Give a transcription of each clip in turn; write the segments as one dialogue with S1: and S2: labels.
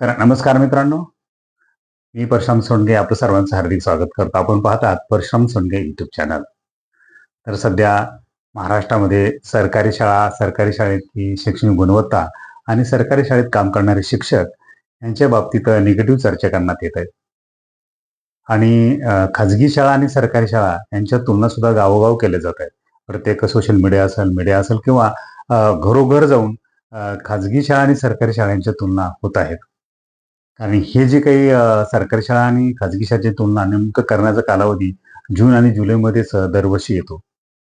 S1: तर नमस्कार मित्रांनो. मी परशम सोंडगे आपलं सर्वांचं हार्दिक स्वागत करतो. आपण पाहतात परशम सोंडगे यूट्यूब चॅनल तर सध्या महाराष्ट्रामध्ये सरकारी शाळा सरकारी शाळेतली शैक्षणिक गुणवत्ता आणि सरकारी शाळेत काम करणारे शिक्षक यांच्या बाबतीत निगेटिव्ह चर्चा करण्यात येत आहेत. आणि खाजगी शाळा आणि सरकारी शाळा यांच्या तुलना सुद्धा गावोगाव केल्या जात आहेत. प्रत्येक सोशल मीडिया असेल मीडिया असेल किंवा घरोघर जाऊन खाजगी शाळा आणि सरकारी शाळांच्या तुलना होत आहेत. आणि हे जे काही सरकारी शाळा आणि खाजगी शाळेची तुलना नेमकं करण्याचा कालावधी जून आणि जुलैमध्येच दरवर्षी येतो.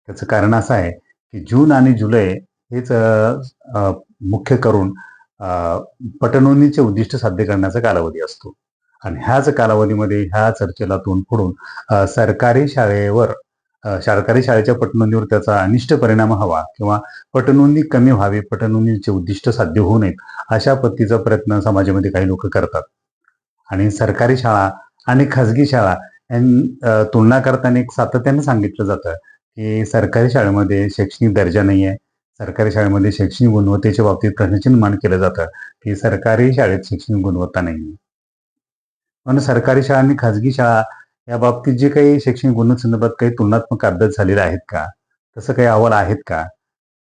S1: त्याचं कारण असं आहे की जून आणि जुलै हेच मुख्य करून अ, पटनोंदणीचे उद्दिष्ट साध्य करण्याचा कालावधी असतो. आणि ह्याच कालावधीमध्ये ह्या चर्चेला तोंड फोडून सरकारी शाळेवर सरकारी शाळेच्या पटनोंदीवर त्याचा अनिष्ट परिणाम हवा किंवा पटनोंदी कमी व्हावी पटनोंदीचे उद्दिष्ट साध्य होऊ नयेत अशा पद्धतीचा प्रयत्न समाजामध्ये काही लोक करतात. आणि सरकारी शाळा आणि खाजगी शाळा तुलना करताना एक सातत्याने सांगितलं जातं की सरकारी शाळेमध्ये शैक्षणिक दर्जा नाही आहे सरकारी शाळेमध्ये शैक्षणिक गुणवत्तेच्या बाबतीत प्रश्नचिन्ह निर्माण केलं जातं की सरकारी शाळेत शैक्षणिक गुणवत्ता नाही आहे पण सरकारी शाळा आणि खाजगी शाळा या बाबतीत जे काही शैक्षणिक गुणवत्तेसंदर्भात काही तुलनात्मक अभ्यास झालेले आहेत का? तसं काही अहवाल आहेत का?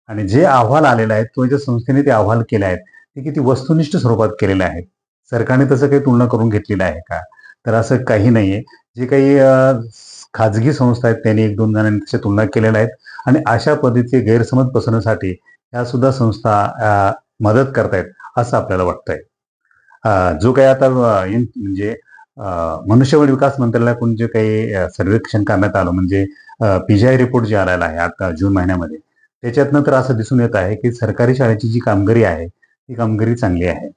S1: आणि जे अहवाल आलेले आहेत किंवा ज्या संस्थेने ते अहवाल केले आहेत ते किती वस्तुनिष्ठ स्वरूपात केलेले आहेत? सरकारने तसं काही तुलना करून घेतलेलं आहे का? तर असं काही नाहीये. जे काही खाजगी संस्था आहेत त्यांनी एक दोन जणांनी त्याच्या तुलना केलेल्या आहेत आणि अशा पद्धतीचे गैरसमज पसरण्यासाठी ह्या सुद्धा संस्था मदत करतायत असं आपल्याला वाटतंय. जो काही आता इन- म्हणजे मनुष्यबळ विकास मंत्रालयाकडून जे काही सर्वेक्षण करण्यात आलं म्हणजे पीजीआय रिपोर्ट जे आलेला आहे आता जून महिन्यामध्ये त्याच्यातनं तर असं दिसून येत आहे की सरकारी शाळेची जी कामगिरी आहे ती कामगिरी चांगली आहे.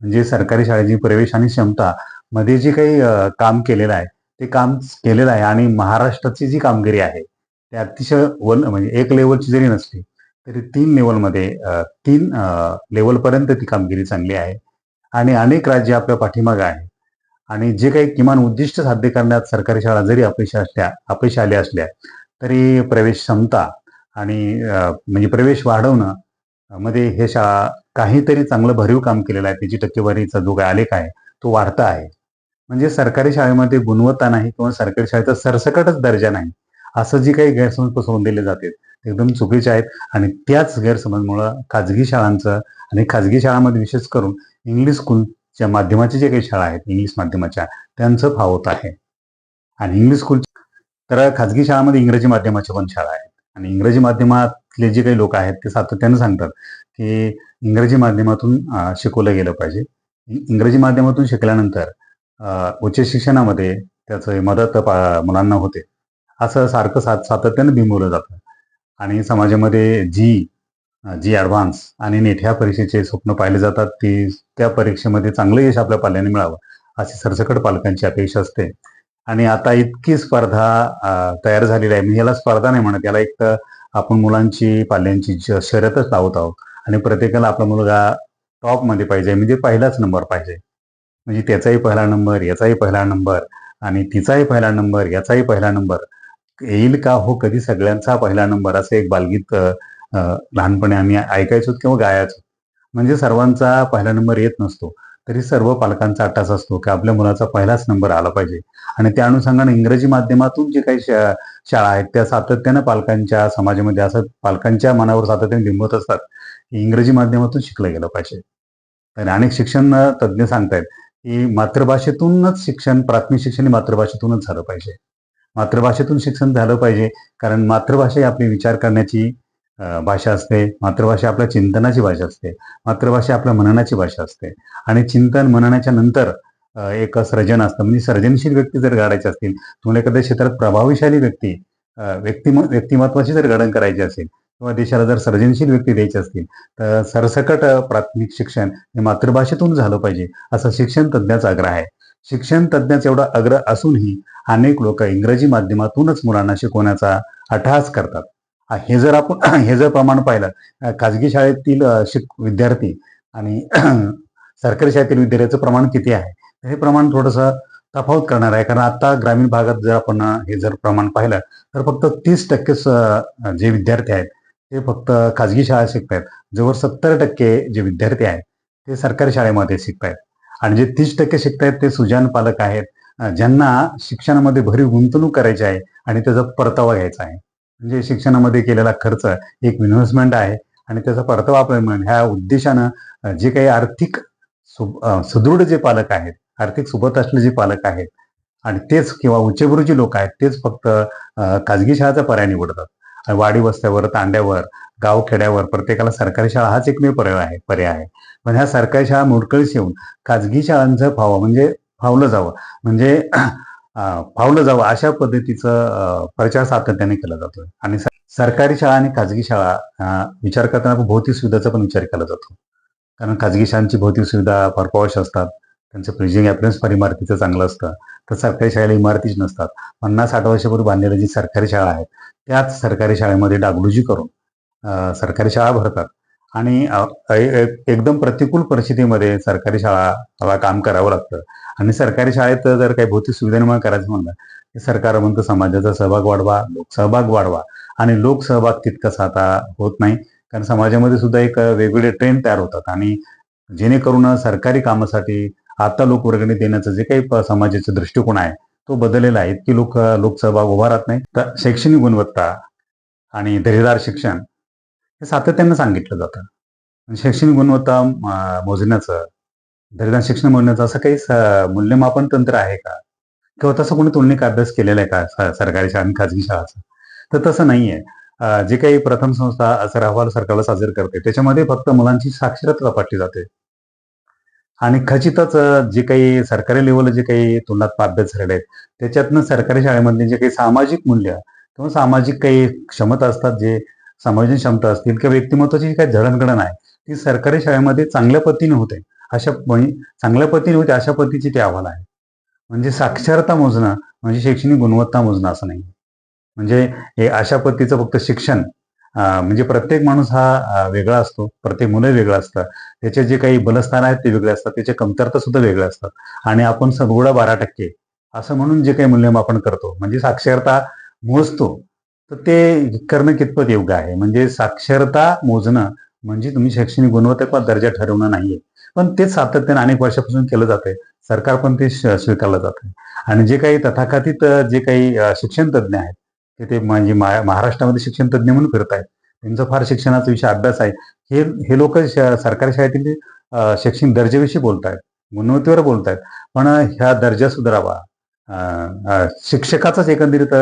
S1: म्हणजे सरकारी शाळेची प्रवेश आणि क्षमता मध्ये जे काही काम केलेलं आहे ते काम केलेलं आहे आणि महाराष्ट्राची जी कामगिरी आहे ते अतिशय वन म्हणजे एक लेवलची जरी नसली तरी तीन लेवलमध्ये तीन लेवलपर्यंत ती कामगिरी चांगली आहे. आणि अनेक राज्य आपल्या पाठीमागं आहे. आणि जे काही किमान उद्दिष्ट साध्य करण्यात सरकारी शाळा जरी अपेक्षा असल्या अपेक्षा आल्या असल्या तरी प्रवेश क्षमता आणि म्हणजे प्रवेश वाढवणं मध्ये हे शाळा काहीतरी चांगलं भरीव काम केलेलं आहे. त्याची टक्केवारीचा जो काय आलेख आहे तो वाढता आहे. म्हणजे सरकारी शाळेमध्ये गुणवत्ता नाही किंवा सरकारी शाळेचा सरसकटच दर्जा नाही असं जी काही गैरसमज पसरवून दिले जाते ते एकदम चुकीचे आहेत. आणि त्याच गैरसमजमुळं खाजगी शाळांचं आणि खाजगी शाळांमध्ये विशेष करून इंग्लिश स्कूलच्या माध्यमाचे जे काही शाळा आहेत इंग्लिश माध्यमाच्या त्यांचं फावत आहे. आणि इंग्लिश स्कूल तर खाजगी शाळामध्ये इंग्रजी माध्यमाच्या पण शाळा आहेत. आणि इंग्रजी माध्यमातले जे काही लोक आहेत ते सातत्याने सांगतात की इंग्रजी माध्यमातून शिकवलं गेलं पाहिजे. इंग्रजी माध्यमातून शिकल्यानंतर उच्च शिक्षणामध्ये त्याचं मदत मुलांना होते. असं सारखं सात सातत्यानं बिंबवलं जातं. आणि समाजामध्ये जी जी ॲडव्हान्स आणि नेट ह्या परीक्षेचे स्वप्न पाहिले जातात ती त्या परीक्षेमध्ये चांगलं यश आपल्या पाल्याने मिळावं अशी सरसकट पालकांची अपेक्षा असते. आणि आता इतकी स्पर्धा तयार झालेली आहे. मी याला स्पर्धा नाही म्हणत याला एक तर आपण मुलांची पाल्यांची शर्यतच लावत आहोत. आणि प्रत्येकाला आपला मुलगा टॉपमध्ये पाहिजे म्हणजे पहिलाच नंबर पाहिजे. म्हणजे त्याचाही पहिला नंबर याचाही पहिला नंबर आणि तिचाही पहिला नंबर याचाही पहिला नंबर येईल का हो कधी सगळ्यांचा पहिला नंबर असं एक बालगीत लहानपणी आम्ही ऐकायचो किंवा गायाचो. म्हणजे सर्वांचा पहिला नंबर येत नसतो. तरी सर्व पालकांचा अट्टास असतो की आपल्या मुलाचा पहिलाच नंबर आला पाहिजे. आणि त्या अनुषंगाने इंग्रजी माध्यमातून जे काही शा- शाळा आहेत त्या सातत्यानं पालकांच्या समाजामध्ये असं पालकांच्या मनावर सातत्याने बिंबत असतात की इंग्रजी माध्यमातून शिकलं गेलं पाहिजे. तर अनेक शिक्षण तज्ज्ञ सांगतायत की मातृभाषेतूनच शिक्षण प्राथमिक शिक्षण हे मातृभाषेतूनच झालं पाहिजे. मातृभाषेतून शिक्षण झालं पाहिजे. कारण मातृभाषा ही आपली विचार करण्याची भाषा असते. मातृभाषा आपल्या चिंतनाची भाषा असते. मातृभाषा आपल्या मननाची भाषा असते. आणि चिंतन मननाच्या नंतर एक सर्जन असतं. म्हणजे सर्जनशील व्यक्ती जर घडायची असतील तुम्हाला एखाद्या क्षेत्रात प्रभावशाली व्यक्ती व्यक्तिम व्यक्तिमत्वाची जर घडण करायची असेल किंवा देशाला जर सर्जनशील व्यक्ती द्यायची असतील तर सरसकट प्राथमिक शिक्षण हे मातृभाषेतून झालं पाहिजे असं शिक्षण तज्ज्ञाचा आग्रह आहे. शिक्षण तज्ज्ञाचा एवढा आग्रह असूनही अनेक लोक इंग्रजी माध्यमातूनच मुलांना शिकवण्याचा अट्टहास करतात. हे जर आपण हे जर प्रमाण पाहिलं खाजगी शाळेतील शिक विद्यार्थी आणि सरकारी शाळेतील विद्यार्थ्याचं प्रमाण किती आहे? हे प्रमाण थोडंसं तफावत करणार आहे. कारण आता ग्रामीण भागात जर आपण हे जर प्रमाण पाहिलं तर फक्त तीस टक्केच जे विद्यार्थी आहेत ते फक्त खाजगी शाळा शिकतायत. जवळ सत्तर टक्के जे विद्यार्थी आहेत ते सरकारी शाळेमध्ये शिकतायत. आणि जे तीस टक्के शिकतायत ते सुजान पालक आहेत. ज्यांना शिक्षणामध्ये भरीव गुंतवणूक करायची आहे आणि त्याचा परतावा घ्यायचा आहे. म्हणजे शिक्षणामध्ये केलेला खर्च एक इन्व्हेस्टमेंट आहे आणि त्याचा परतावा आपल्याला ह्या उद्देशानं जे काही आर्थिक सु- सुदृढ जे पालक आहेत आर्थिक सोबत असले जे पालक आहेत आणि तेच किंवा उच्चभ्रूची लोक आहेत तेच फक्त खाजगी शाळाचा पर्याय निवडतात. वाडी वस्त्यावर तांड्यावर गावखेड्यावर प्रत्येकाला सरकारी शाळा हाच एकमेव पर्याय आहे पर्याय आहे. पण ह्या सरकारी शाळा मोडकळीस येऊन खाजगी शाळांचं फावं म्हणजे फावलं जावं. म्हणजे फावलं जावं अशा पद्धतीचं प्रचार सातत्याने केला जातोय. आणि सरकारी शाळा आणि खाजगी शाळा विचार करताना भौतिक सुविधाचा पण विचार केला जातो. कारण खाजगी शाळांची भौतिक सुविधा फार पॉश असतात. त्यांचं प्रिजिंग ॲपरन्स फार इमारतीचं चांगलं असतं. तर सरकारी शाळेला इमारतीच नसतात. पन्नास साठ वर्षापूर्वी बांधलेल्या जी सरकारी शाळा आहेत त्याच सरकारी शाळेमध्ये डागडुजी करून सरकारी शाळा भरतात. आणि एकदम प्रतिकूल परिस्थितीमध्ये सरकारी शाळाला काम करावं लागतं. आणि सरकारी शाळेत जर काही भौतिक सुविधा निर्माण करायचं म्हणलं तर सरकार म्हणतं समाजाचा सहभाग वाढवा लोकसहभाग वाढवा. आणि लोकसहभाग तितकाच आता होत नाही. कारण समाजामध्ये सुद्धा एक वेगवेगळे ट्रेंड तयार होतात. आणि जेणेकरून सरकारी कामासाठी आता लोकवर्गणी देण्याचं जे काही समाजाचा दृष्टिकोन आहे तो बदललेला आहे. इतकी लोक लोकसहभाग उभा राहत नाही तर शैक्षणिक गुणवत्ता आणि दर्जेदार शिक्षण हे सातत्यानं सांगितलं जातं. शैक्षणिक गुणवत्ता मोजण्याचं दर्जेदार शिक्षण मोजण्याचं असं काही मूल्यमापन तंत्र आहे का? किंवा तसं कोणी तुलनिक अभ्यास केलेला आहे का? सरकारी शाळा आणि खाजगी शाळाचा तर तसं नाहीये. जे काही प्रथम संस्था असं अहवाल सरकारला सादर करते त्याच्यामध्ये फक्त मुलांची साक्षरता तपासली जाते. आणि खचितच जे काही सरकारी लेवलला जे काही तुलनात्मक अभ्यास झालेले आहेत त्याच्यातनं सरकारी शाळेमधले जे काही सामाजिक मूल्य किंवा सामाजिक काही क्षमता असतात जे समायोजन क्षमता असतील किंवा व्यक्तिमत्वाची काही जडणघडण आहे ती सरकारी शाळेमध्ये चांगल्या पद्धतीने होते. अशा चांगल्या पद्धतीने होते अशा पद्धतीचे ते अहवाल आहे. म्हणजे साक्षरता मोजणं म्हणजे शैक्षणिक गुणवत्ता मोजणं असं नाही. म्हणजे हे अशा पद्धतीचं फक्त शिक्षण म्हणजे प्रत्येक माणूस हा वेगळा असतो. प्रत्येक मुलं वेगळं असतं. त्याचे जे काही बलस्थान आहेत ते वेगळे असतात. त्याचे कमतरता सुद्धा वेगळे असतात. आणि आपण सगळं बारा टक्के असं म्हणून जे काही मूल्यमापन करतो. म्हणजे साक्षरता मोजतो. तर ते करणं कितपत योग्य आहे? म्हणजे साक्षरता मोजणं म्हणजे तुम्ही शैक्षणिक गुणवत्ता किंवा दर्जा ठरवणं नाहीये. पण तेच सातत्याने अनेक वर्षापासून केलं जातंय. सरकार पण ते श- स्वीकारलं जातंय. आणि जे काही तथाकथित जे काही शिक्षण तज्ज्ञ आहेत ते ते म्हणजे महाराष्ट्रामध्ये शिक्षण तज्ज्ञ म्हणून फिरत आहेत. त्यांचा फार शिक्षणाचा विषय अभ्यास आहे. हे हे लोक सरकारी शाळेतील शैक्षणिक दर्जाविषयी बोलतायत गुणवत्तेवर बोलतायत. पण ह्या दर्जा सुधारावा. शिक्षकाचाच एकंदरीत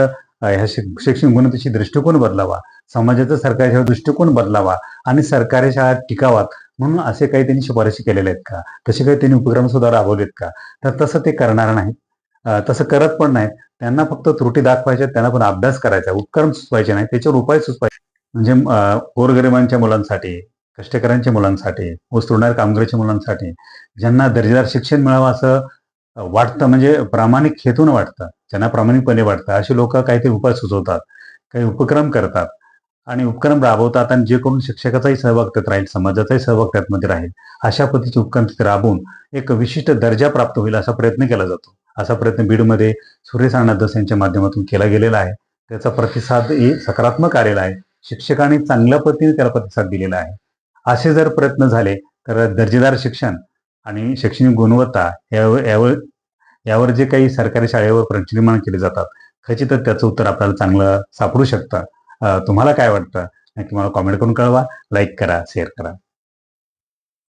S1: ह्या शिक- शैक्षणिक दृष्टिकोन बदलावा. समाजाचा सरकारी शाळा दृष्टिकोन बदलावा आणि सरकारी शाळा टिकावात म्हणून असे काही त्यांनी शिफारशी केलेल्या आहेत का? तसे काही त्यांनी उपक्रम सुद्धा राबवलेत का? तर तसं ते करणार नाहीत. तसं करत पण नाहीत. त्यांना फक्त त्रुटी दाखवायच्या त्यांना पण अभ्यास करायचा. उपक्रम सुचवायचे नाही त्याच्यावर उपाय सुचवायचे म्हणजे गोरगरिबांच्या मुलांसाठी कष्टकऱ्यांच्या मुलांसाठी ऊस तोडणाऱ्या कामगारांच्या मुलांसाठी ज्यांना दर्जेदार शिक्षण मिळावं असं वाटतं म्हणजे प्रामाणिक हेतून वाटतं. ज्यांना प्रामाणिकपणे वाटतं अशी लोक काहीतरी उपाय सुचवतात काही उपक्रम करतात आणि उपक्रम राबवतात आणि जे करून शिक्षकाचाही सहभाग त्यात राहील समाजाचाही सहभाग त्यामध्ये राहील अशा पद्धतीचे उपक्रम तिथे राबवून एक विशिष्ट दर्जा प्राप्त होईल असा प्रयत्न केला जातो. असा प्रयत्न बीडमध्ये सुरेश अण्णादस यांच्या माध्यमातून केला गेलेला आहे. त्याचा प्रतिसाद ही सकारात्मक आलेला आहे. शिक्षकांनी चांगल्या पद्धतीने त्याला प्रतिसाद दिलेला आहे. असे जर प्रयत्न झाले तर दर्जेदार शिक्षण आणि शैक्षणिक गुणवत्ता यावर यावर यावर जे काही सरकारी शाळेवर प्रश्न निर्माण केले जातात खचितच त्याचं उत्तर आपल्याला चांगलं सापडू शकतं. तुम्हाला काय वाटतं? नक्की मला कॉमेंट करून कळवा. लाईक करा शेअर करा.